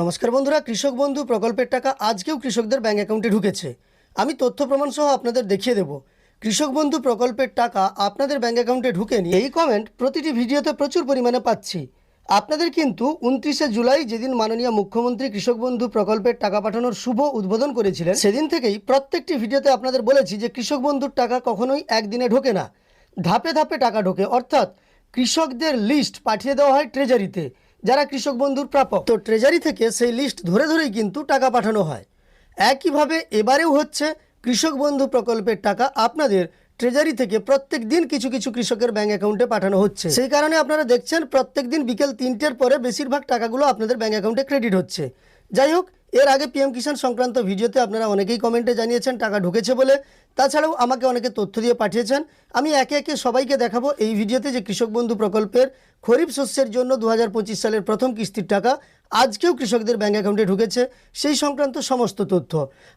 নমস্কার বন্ধুরা, কৃষক বন্ধু প্রকল্পের টাকা আজকেও কৃষকদের ব্যাঙ্ক অ্যাকাউন্টে ঢুকেছে। আমি তথ্য প্রমাণ সহ আপনাদের দেখিয়ে দেব। কৃষক বন্ধু প্রকল্পের টাকা আপনাদের ব্যাঙ্ক অ্যাকাউন্টে ঢুকেনি এই কমেন্ট প্রতিটি ভিডিওতে প্রচুর পরিমাণে পাচ্ছি। আপনাদের কিন্তু উনত্রিশে জুলাই যেদিন মাননীয় মুখ্যমন্ত্রী কৃষক বন্ধু প্রকল্পের টাকা পাঠানোর শুভ উদ্বোধন করেছিলেন, সেদিন থেকেই প্রত্যেকটি ভিডিওতে আপনাদের বলেছি যে কৃষক বন্ধুর টাকা কখনোই একদিনে ঢোকে না। ধাপে ধাপে টাকা ঢোকে, অর্থাৎ কৃষকদের লিস্ট পাঠিয়ে দেওয়া হয় ট্রেজারিতে যারা কৃষক বন্ধুর প্রাপক। তো ট্রেজারি থেকে সেই লিস্ট ধরে ধরেই কিন্তু টাকা পাঠানো হয়। একইভাবে এবারেও হচ্ছে কৃষক বন্ধু প্রকল্পের টাকা আপনাদের ট্রেজারি থেকে প্রত্যেক দিন কিছু কিছু কৃষকের ব্যাঙ্ক অ্যাকাউন্টে পাঠানো হচ্ছে। সেই কারণে আপনারা দেখছেন প্রত্যেক দিন বিকেল তিনটের পরে বেশিরভাগ টাকাগুলো আপনাদের ব্যাঙ্ক অ্যাকাউন্টে ক্রেডিট হচ্ছে। যাই হোক এর আগে পিএম কিষাণ সংক্রান্ত ভিডিওতে আপনারা অনেকেই কমেন্টে জানিয়েছেন, টাকা ঢুকেছে বলে। তাছাড়াও আমাকে অনেকে তথ্য দিয়ে পাঠিয়েছেন। আমি একে একে সবাইকে দেখাবো এই ভিডিওতে যে কৃষক বন্ধু প্রকল্পের খরিফ শস্যের জন্য দু হাজার পঁচিশ সালের প্রথম কিস্তির টাকা আজকেও কৃষকদের ব্যাঙ্ক অ্যাকাউন্টে ঢুকেছে। সেই সংক্রান্ত সমস্ত তথ্য।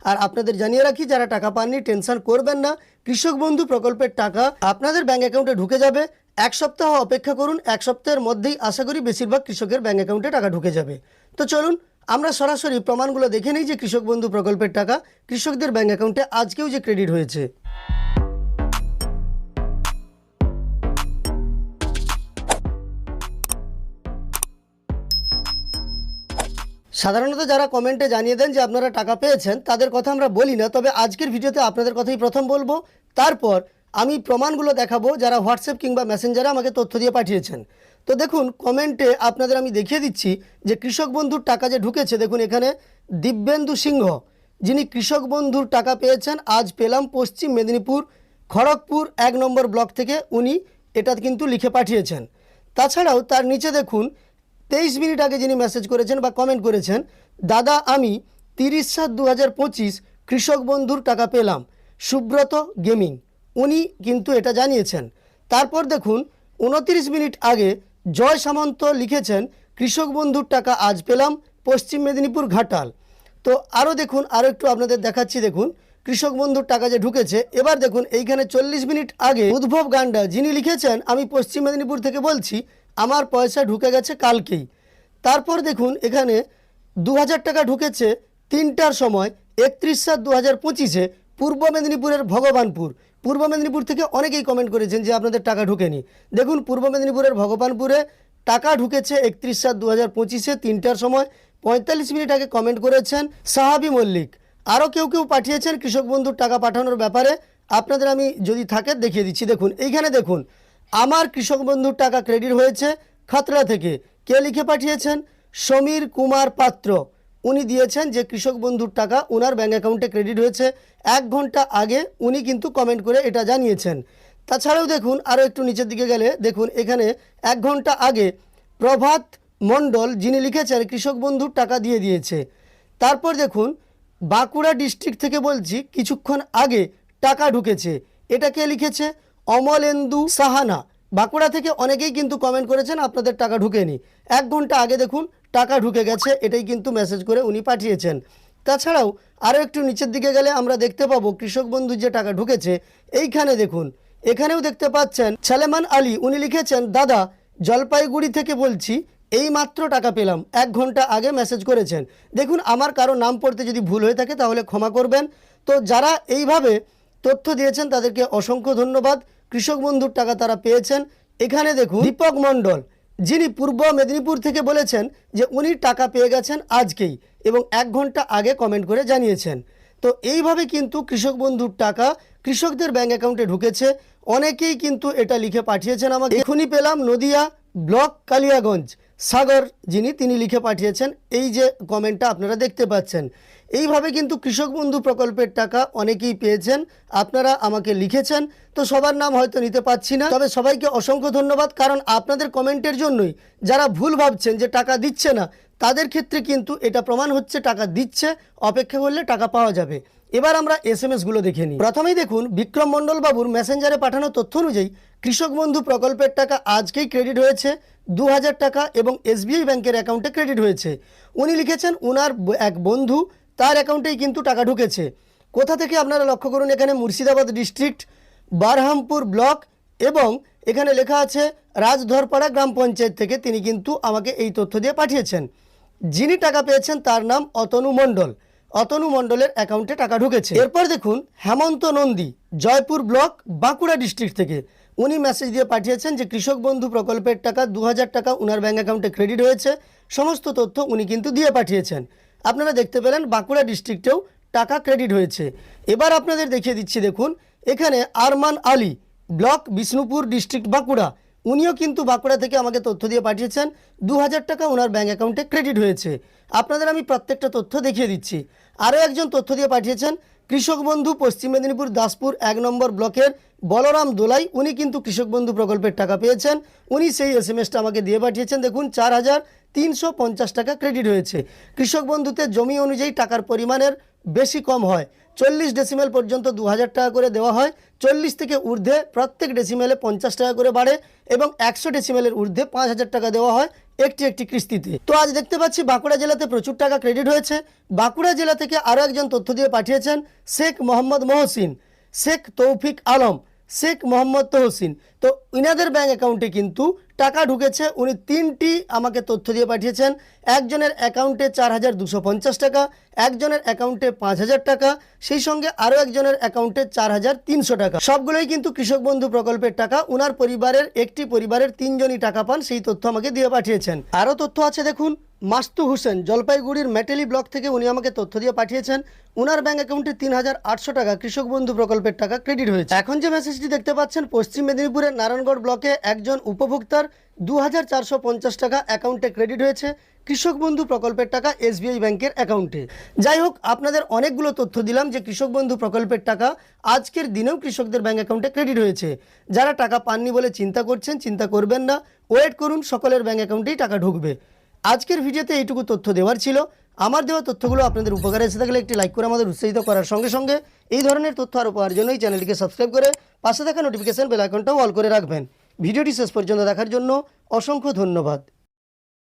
আর আপনাদের জানিয়ে রাখি, যারা টাকা পাননি, টেনশন করবেন না। কৃষক বন্ধু প্রকল্পের টাকা আপনাদের ব্যাঙ্ক অ্যাকাউন্টে ঢুকে যাবে। এক সপ্তাহ অপেক্ষা করুন, এক সপ্তাহের মধ্যেই আশা করি বেশিরভাগ কৃষকের ব্যাঙ্ক অ্যাকাউন্টে টাকা ঢুকে যাবে। তো চলুন আমরা সরাসরি প্রমাণগুলো দেখে নিই যে কৃষক বন্ধু প্রকল্পের টাকা কৃষকদের ব্যাংক অ্যাকাউন্টে আজকেও যে ক্রেডিট হয়েছে। সাধারণত যারা কমেন্টে জানিয়ে দেন যে আপনারা টাকা পেয়েছেন, তাদের কথা আমরা বলি না, তবে আজকের ভিডিওতে আপনাদের কথাই প্রথম বলব। তারপর আমি প্রমাণগুলো দেখাবো যারা হোয়াটসঅ্যাপ কিংবা মেসেঞ্জারে আমাকে তথ্য দিয়ে পাঠিয়েছেন। তো দেখুন কমেন্টে আপনাদের আমি দেখিয়ে দিচ্ছি যে কৃষক বন্ধুর টাকা যে ঢুকেছে, দেখুন এখানে দিব্যেন্দু সিংহ। যিনি কৃষক বন্ধুর টাকা পেয়েছেন, আজ পেলাম পশ্চিম মেদিনীপুর, খড়গপুর, এক নম্বর ব্লক থেকে উনি এটা কিন্তু লিখে পাঠিয়েছেন। তাছাড়াও তার নিচে দেখুন, তেইশ মিনিট আগে যিনি মেসেজ করেছেন বা কমেন্ট করেছেন, দাদা, আমি তিরিশ সাত দু কৃষক বন্ধুর টাকা পেলাম, সুব্রত গেমিং। উনি কিন্তু এটা জানিয়েছেন। তারপর দেখুন, উনতিরিশ মিনিট আগে জয় সামন্ত লিখেছেন, কৃষক বন্ধুর টাকা আজ পেলাম, পশ্চিম মেদিনীপুর ঘাটাল। তো আরও দেখুন, আরও একটু আপনাদের দেখাচ্ছি, দেখুন, কৃষক বন্ধুর টাকা যে ঢুকেছে, এবার দেখুন, এইখানে চল্লিশ মিনিট আগে উদ্ভব গান্ডা, যিনি লিখেছেন, আমি পশ্চিম মেদিনীপুর থেকে বলছি, আমার পয়সা ঢুকে গেছে কালকেই। তারপর দেখুন, এখানে দু হাজার টাকা ঢুকেছে তিনটার সময়, একত্রিশ সাত দু হাজার পঁচিশে পূর্ব মেদিনীপুরের ভগবানপুর। পূর্ব মেদিনীপুর থেকে অনেকেই কমেন্ট করেছেন যে আপনাদের টাকা ঢুকেনি। দেখুন, পূর্ব মেদিনীপুরের ভগবানপুরে টাকা ঢুকেছে একত্রিশ সাত দু হাজার পঁচিশে তিনটার সময়। পঁয়তাল্লিশ মিনিট আগে কমেন্ট করেছেন সাহাবি মল্লিক। আরও কেউ কেউ পাঠিয়েছেন কৃষক বন্ধুর টাকা পাঠানোর ব্যাপারে। আপনাদের আমি যদি থাকে দেখিয়ে দিচ্ছি। দেখুন, এইখানে দেখুন, আমার কৃষক বন্ধুর টাকা ক্রেডিট হয়েছে খাতড়া থেকে। কে লিখে পাঠিয়েছেন? সমীর কুমার পাত্র। উনি দিয়েছেন যে কৃষক বন্ধুর টাকা ওনার ব্যাঙ্ক অ্যাকাউন্টে ক্রেডিট হয়েছে। এক ঘণ্টা আগে উনি কিন্তু কমেন্ট করে এটা জানিয়েছেন। তাছাড়াও দেখুন আরও একটু নিচের দিকে গেলে দেখুন, এখানে এক ঘণ্টা আগে প্রভাত মণ্ডল যিনি লিখেছেন, কৃষক বন্ধুর টাকা দিয়ে দিয়েছে। তারপর দেখুন, বাঁকুড়া ডিস্ট্রিক্ট থেকে বলছি, কিছুক্ষণ আগে টাকা ঢুকেছে। এটা কে লিখেছে? অমলেন্দু সাহানা। বাঁকুড়া থেকে অনেকেই কিন্তু কমেন্ট করেছেন, আপনাদের টাকা ঢুকেনি। এক ঘণ্টা আগে দেখুন টাকা ঢুকে গেছে, এটাই কিন্তু মেসেজ করে উনি পাঠিয়েছেন। তাছাড়াও আরও একটু নিচের দিকে গেলে আমরা দেখতে পাবো কৃষক বন্ধু যে টাকা ঢুকেছে, এইখানে দেখুন। এখানেও দেখতে পাচ্ছেন সালেমান আলী, উনি লিখেছেন, দাদা, জলপাইগুড়ি থেকে বলছি, এই মাত্র টাকা পেলাম, এক ঘণ্টা আগে মেসেজ করেছেন। দেখুন, আমার কারও নাম পড়তে যদি ভুল হয়ে থাকে তাহলে ক্ষমা করবেন। তো যারা এইভাবে তথ্য দিয়েছেন তাদেরকে অসংখ্য ধন্যবাদ। কৃষক বন্ধুর টাকা তারা পেয়েছেন। এখানে দেখুন, দীপক মণ্ডল যিনি পূর্ব মেদিনীপুর থেকে বলেছেন যে উনি টাকা পেয়ে গেছেন আজকেই এবং এক ঘণ্টা আগে কমেন্ট করে জানিয়েছেন। তো এইভাবে কিন্তু কৃষক বন্ধুর টাকা কৃষকদের ব্যাংক অ্যাকাউন্টে ঢুকেছে। অনেকেই কিন্তু এটা লিখে পাঠিয়েছেন আমাকে। এখনই পেলাম নদিয়া ব্লক কালিয়াগঞ্জ। সাগর যিনি, তিনি লিখে পাঠিয়েছেন। এই যে কমেন্টটা আপনারা দেখতে পাচ্ছেন। এইভাবে কিন্তু কৃষক বন্ধু প্রকল্পের টাকা অনেকেই পেয়েছেন, আপনারা আমাকে লিখেছেন, তো সবার নাম হয়তো নিতে পাচ্ছি না। তবে সবাইকে অসংখ্য ধন্যবাদ, কারণ আপনাদের কমেন্টের জন্যই যারা ভুল ভাবছেন যে টাকা দিচ্ছে না, তাদের ক্ষেত্রে কিন্তু এটা প্রমাণ হচ্ছে টাকা দিচ্ছে, অপেক্ষা করলে টাকা পাওয়া যাবে। এবার আমরা এস এম এসগুলো দেখে নিই। প্রথমেই দেখুন, বিক্রম মণ্ডল বাবুর মেসেঞ্জারে পাঠানো তথ্য অনুযায়ী কৃষক বন্ধু প্রকল্পের টাকা আজকেই ক্রেডিট হয়েছে দু হাজার টাকা এবং এসবিআই ব্যাংকের অ্যাকাউন্টে ক্রেডিট হয়েছে। উনি লিখেছেন, উনার এক বন্ধু তার অ্যাকাউন্টেই কিন্তু টাকা ঢুকেছে। কোথা থেকে আপনারা লক্ষ্য করুন, এখানে মুর্শিদাবাদ ডিস্ট্রিক্ট, বারহামপুর ব্লক এবং এখানে লেখা আছে, রাজধরপাড়া গ্রাম পঞ্চায়েত থেকে তিনি কিন্তু আমাকে এই তথ্য দিয়ে পাঠিয়েছেন। যিনি টাকা পেয়েছেন তার নাম অতনু মণ্ডল। অতনু মণ্ডলের অ্যাকাউন্টে টাকা ঢুকেছে। এরপর দেখুন, হেমন্ত নন্দী, জয়পুর ব্লক, বাঁকুড়া ডিস্ট্রিক্ট থেকে। উনি মেসেজ দিয়ে পাঠিয়েছেন যে, কৃষক বন্ধু প্রকল্পের টাকা দু হাজার টাকা উনার ব্যাঙ্ক অ্যাকাউন্টে ক্রেডিট হয়েছে। সমস্ত তথ্য উনি কিন্তু দিয়ে পাঠিয়েছেন। আপনারা দেখতে পেলেন বাঁকুড়া ডিস্ট্রিক্টেও টাকা ক্রেডিট হয়েছে। এবার আপনাদের দেখিয়ে দিচ্ছি, দেখুন, এখানে আরমান আলী, ব্লক বিষ্ণুপুর ডিস্ট্রিক্ট বাঁকুড়া। উনিও কিন্তু বাঁকুড়া থেকে আমাকে তথ্য দিয়ে পাঠিয়েছেন দু হাজার টাকা ওনার ব্যাঙ্ক অ্যাকাউন্টে ক্রেডিট হয়েছে। আপনাদের আমি প্রত্যেকটা তথ্য দেখিয়ে দিচ্ছি। আরও একজন তথ্য দিয়ে পাঠিয়েছেন কৃষক বন্ধু পশ্চিম মেদিনীপুর দাসপুর এক নম্বর ব্লকের বলরাম দোলাই, উনি কিন্তু কৃষক বন্ধু প্রকল্পের টাকা পেয়েছেন। উনি সেই এস এম আমাকে দিয়ে পাঠিয়েছেন। দেখুন, চার হাজার তিনশো পঞ্চাশ টাকা ক্রেডিট হয়েছে। কৃষক বন্ধুতে জমি অনুযায়ী টাকার পরিমাণের বেশি কম হয়। চল্লিশ ডেসিমেল পর্যন্ত দু হাজার টাকা করে দেওয়া হয়। চল্লিশ থেকে ঊর্ধ্বে প্রত্যেক ডেসিমেলে পঞ্চাশ টাকা করে বাড়ে এবং একশো ডেসিমেলের ঊর্ধ্বে পাঁচ হাজার টাকা দেওয়া হয় একটি একটি কিস্তিতে। তো আজ দেখতে পাচ্ছি বাঁকুড়া জেলাতে প্রচুর টাকা ক্রেডিট হয়েছে। বাঁকুড়া জেলা থেকে আরও একজন তথ্য দিয়ে পাঠিয়েছেন শেখ মোহাম্মদ মহসিন, শেখ তৌফিক আলম, শেখ মোহাম্মদ তহসিন। তো ইনাদের ব্যাঙ্ক অ্যাকাউন্টে কিন্তু টাকা ঢুকেছে, উনি তিনটি আমাকে তথ্য দিয়ে পাঠিয়েছেন। একজনের অ্যাকাউন্টে চার হাজার দুশো পঞ্চাশ টাকা, একজনের অ্যাকাউন্টে পাঁচ হাজার টাকা, সেই সঙ্গে আরও একজনের অ্যাকাউন্টে চার হাজার তিনশো টাকা। সবগুলোই কিন্তু কৃষক বন্ধু প্রকল্পের টাকা, উনার পরিবারের, একটি পরিবারের তিনজনই টাকা পান, সেই তথ্য আমাকে দিয়ে পাঠিয়েছেন। আরও তথ্য আছে দেখুন। মাস্তু হোসেন জলপাইগুড়ির মেটেলি ব্লক থেকে উনি আমাকে তথ্য দিয়ে পাঠিয়েছেন। উনার ব্যাঙ্ক অ্যাকাউন্টে তিন হাজার আটশো টাকা কৃষক বন্ধু প্রকল্পের টাকা ক্রেডিট হয়েছে। এখন যে মেসেজটি দেখতে পাচ্ছেন, পশ্চিম মেদিনীপুরের নারায়ণগড় ব্লকে একজন উপভোক্তার দু হাজার চারশো পঞ্চাশ টাকা অ্যাকাউন্টে ক্রেডিট হয়েছে কৃষক বন্ধু প্রকল্পের টাকা এসবিআই ব্যাংকের অ্যাকাউন্টে। যাই হোক, আপনাদের অনেকগুলো তথ্য দিলাম যে কৃষক বন্ধু প্রকল্পের টাকা আজকের দিনেও কৃষকদের ব্যাঙ্ক অ্যাকাউন্টে ক্রেডিট হয়েছে। যারা টাকা পাননি বলে চিন্তা করছেন, চিন্তা করবেন না। ওয়েট করুন, সকলের ব্যাঙ্ক অ্যাকাউন্টেই টাকা ঢুকবে। আজকের ভিডিওতে এইটুকু তথ্য দেওয়ার ছিল। আমার দেওয়া তথ্যগুলো আপনাদের উপকারে এসে থাকলে একটি লাইক করে আমাদের উৎসাহিত করার সঙ্গে সঙ্গে এই ধরনের তথ্য আরও পাওয়ার জন্য এই চ্যানেলটিকে সাবস্ক্রাইব করে পাশে থাকা নোটিফিকেশান বেলাইকনটাও অল করে রাখবেন। ভিডিওটি শেষ পর্যন্ত দেখার জন্য অসংখ্য ধন্যবাদ।